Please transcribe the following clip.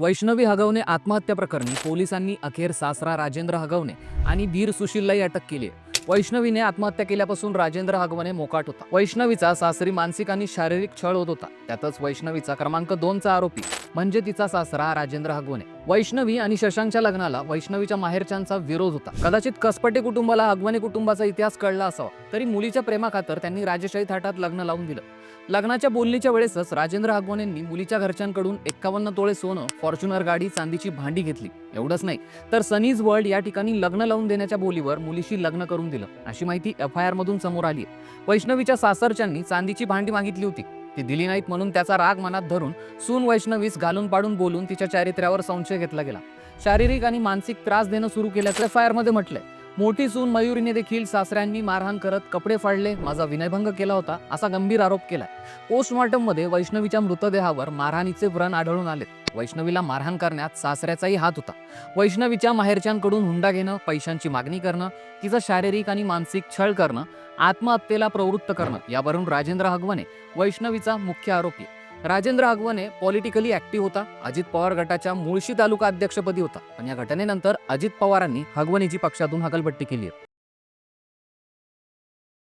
वैष्णवी हगवणे आत्महत्या प्रकरणी पोलिसांनी अखेर सासरा राजेंद्र हगवणे आणि धीर सुशीललाही अटक केली आहे. वैष्णवीने आत्महत्या केल्यापासून राजेंद्र हगवणे मोकाट होता. वैष्णवीचा सासरी मानसिक आणि शारीरिक छळ होत होता. त्यातच वैष्णवीचा क्रमांक दोनचा आरोपी म्हणजे तिचा सासरा राजेंद्र हगवणे. वैष्णवी आणि शशांकच्या लग्नाला वैष्णवीच्या माहेरच्यांचा विरोध होता. कदाचित कसपटे कुटुंबाला अगवानी कुटुंबाचा इतिहास कळला असावा तरी मुलीच्या प्रेमाखातर त्यांनी राजेशाही थाटात लग्न लावून दिलं. लग्नाच्या बोलणीच्या वेळेसच राजेंद्र हगवणेंनी मुलीच्या घरच्यांकडून एक्कावन्न तोळे सोनं फॉर्च्युनर गाडी चांदीची भांडी घेतली. एवढंच नाही तर सनीज वर्ल्ड या ठिकाणी लग्न लावून देण्याच्या बोलीवर मुलीशी लग्न करून दिलं. अशी माहिती एफ आय आर मधून समोर आली आहे वैष्णवीच्या सासरच्यांनी चांदीची भांडी मागितली होती. ती दिली नाहीत म्हणून त्याचा राग मनात धरून सून वैष्णवीस घालून पाडून बोलून तिच्या चारित्र्यावर संशय घेतला गेला. शारीरिक आणि मानसिक त्रास देणं सुरू केल्याचं एफ आय आरमध्ये म्हटलंय. मोठी सून मयुरीने देखील सासऱ्यांनी मारहाण करत कपडे फाडले. माझा विनयभंग केला होता. असा गंभीर आरोप केलाय. पोस्टमॉर्टममध्ये वैष्णवीच्या मृतदेहावर मारहाणीचे व्रण आढळून आले. वैष्णवीला मारहाण करण्यात सासऱ्याचाही हात होता. वैष्णवीच्या माहेरच्यांकडून हुंडा घेणं पैशांची मागणी करणं तिचा शारीरिक आणि मानसिक छळ करणं आत्महत्येला प्रवृत्त करणं यावरून राजेंद्र हगवणे वैष्णवीचा मुख्य आरोपी. राजेंद्र हगवणे पॉलिटिकली ऍक्टिव्ह होता. अजित पवार गटाच्या मुळशी तालुका अध्यक्षपदी होता. पण या घटनेनंतर अजित पवारांनी हगवणेची पक्षातून हकालपट्टी केली आहे.